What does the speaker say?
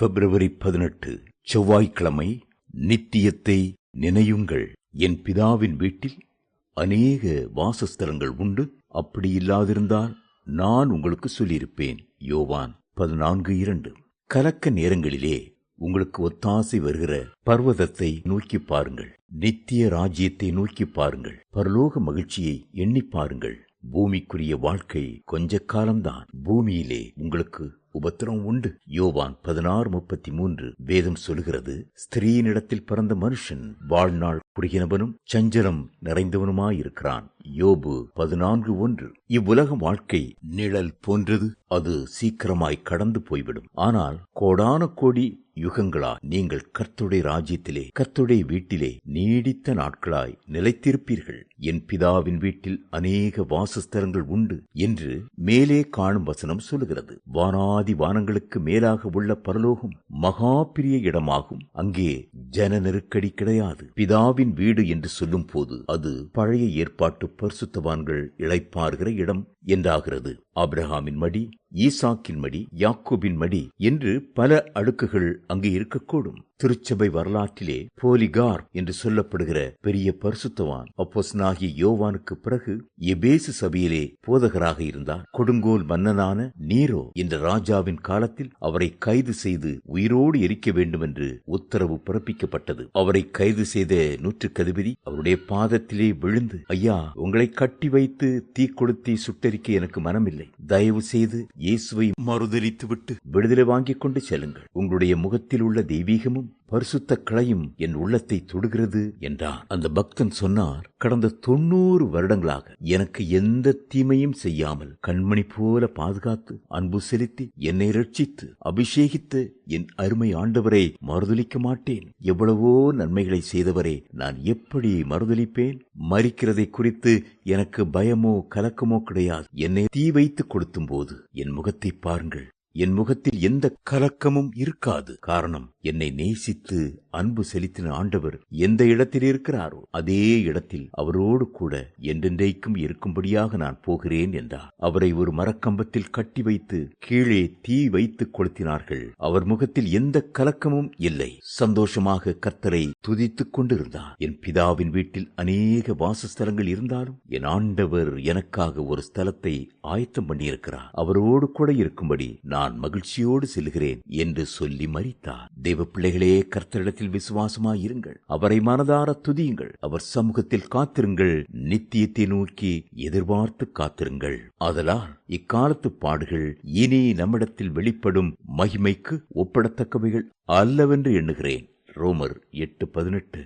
பிப்ரவரி பதினெட்டு செவ்வாய்க்கிழமை நித்தியத்தை நினையுங்கள். என் பிதாவின் வீட்டில் அநேக வாசஸ்தலங்கள் உண்டு. அப்படி இல்லாதிருந்தால் நான் உங்களுக்கு சொல்லியிருப்பேன். யோவான் பதினான்கு இரண்டு. கலக்க நேரங்களிலே உங்களுக்கு ஒத்தாசை வருகிற பர்வதத்தை நோக்கி பாருங்கள். நித்திய ராஜ்யத்தை நோக்கி பாருங்கள். பரலோக மகிழ்ச்சியை எண்ணி பாருங்கள். பூமிக்குரிய வாழ்க்கை கொஞ்ச காலம்தான். பூமியிலே உங்களுக்கு உபத்திரம் உண்டு. யோவான் பதினாறு முப்பத்தி மூன்று வேதம் சொல்கிறது ஸ்திரீயினிடத்தில் பிறந்த மனுஷன் வாழ்நாள் குறுகினவனும் சஞ்சலம் நிறைந்தவனுமாயிருக்கிறான். யோபு பதினான்கு ஒன்று. இவ்வுலக வாழ்க்கை நிழல் போன்றது அது சீக்கிரமாய் கடந்து போய்விடும். ஆனால் கோடான கோடி யுகங்களா நீங்கள் கர்த்துடைய ராஜ்யத்திலே கர்த்துடைய வீட்டிலே நீடித்த நாட்களாய் நிலைத்திருப்பீர்கள். என் பிதாவின் வீட்டில் அநேக வாசஸ்தலங்கள் உண்டு என்று மேலே காணும் வசனம் சொல்லுகிறது. வானாதி வானங்களுக்கு மேலாக உள்ள பரலோகம் மகா பிரிய இடமாகும். அங்கே ஜன நெருக்கடி கிடையாது. பிதாவின் வீடு என்று சொல்லும் போது அது பழைய ஏற்பாட்டு பரிசுத்தவான்கள் இழைப்பார்கிற இடம் என்றாகிறது. ஆபிரஹாமின் மடி ஈசாக்கின் மடி யாக்கோபின் மடி என்று பல அடுக்குகள் அங்கு இருக்கக்கூடும். திருச்சபை வரலாற்றிலே போலிகார் என்று சொல்லப்படுகிற பெரிய பரிசுத்தவான் அப்போஸ்னாகிய யோவானுக்கு பிறகு எபேசு சபையிலே போதகராக இருந்தார். கொடுங்கோல் மன்னனான நீரோ என்ற ராஜாவின் காலத்தில் அவரை கைது செய்து உயிரோடு எரிக்க வேண்டும் என்று உத்தரவு பிறப்பிக்கப்பட்டது. அவரை கைது செய்த நூற்று கதிபதி அவருடைய பாதத்திலே விழுந்து ஐயா உங்களை கட்டி வைத்து தீ கொளுத்தி சுட்டரிக்க எனக்கு மனமில்லை. தயவு செய்து இயேசுவை மறுதலித்து விட்டு விடுதலை வாங்கிக் கொண்டு செல்லுங்கள். உங்களுடைய முகத்தில் உள்ள தெய்வீகமும் பரிசுத்த களையும் என் உள்ளத்தை தொடுகிறது என்றார் அந்த பக்தன் சொன்னார் கடந்த தொண்ணூறு வருடங்களாக எனக்கு எந்த தீமையும் செய்யாமல் கண்மணி போல பாதுகாத்து அன்பு செலுத்தி என்னை ரட்சித்து அபிஷேகித்து என் அருமை ஆண்டவரை மறுதளிக்க மாட்டேன். எவ்வளவோ நன்மைகளை செய்தவரே நான் எப்படி மறுதளிப்பேன் மறிக்கிறதை குறித்து எனக்கு பயமோ கலக்கமோ கிடையாது. என்னை தீ வைத்து கொடுத்தும் போது என் முகத்தை பாருங்கள். என் முகத்தில் எந்த கலக்கமும் இருக்காது. காரணம் என்னை நேசித்து அன்பு செலுத்தின ஆண்டவர் எந்த இடத்தில் இருக்கிறாரோ அதே இடத்தில் அவரோடு கூட என்றென்றைக்கும் இருக்கும்படியாக நான் போகிறேன் என்றார். அவரை ஒரு மரக்கம்பத்தில் கட்டி வைத்து கீழே தீ வைத்து கொளுத்தினார்கள். அவர் முகத்தில் எந்த கலக்கமும் இல்லை. சந்தோஷமாக கர்த்தரை துதித்துக் கொண்டிருந்தார். என் பிதாவின் வீட்டில் அநேக வாசஸ்தலங்கள் இருந்தாலும் என் ஆண்டவர் எனக்காக ஒரு ஸ்தலத்தை ஆயத்தம் பண்ணியிருக்கிறார். அவரோடு கூட இருக்கும்படி நான் மகிழ்ச்சியோடு செல்கிறேன் என்று சொல்லி மறித்தார். தெய்வ பிள்ளைகளே கர்த்தரிடத்தில் விசுவாசமாய் இருங்கள். அவரை மனதார துதியுங்கள். அவர் சமூகத்தில் காத்திருங்கள். நித்தியத்தை நோக்கி எதிர்பார்த்து காத்திருங்கள். ஆதலால் இக்காலத்து பாடுகள் இனி நம்மிடத்தில் வெளிப்படும் மகிமைக்கு ஒப்பிடத்தக்கவைகள் அல்லவென்று எண்ணுகிறேன். ரோமர் எட்டு பதினெட்டு.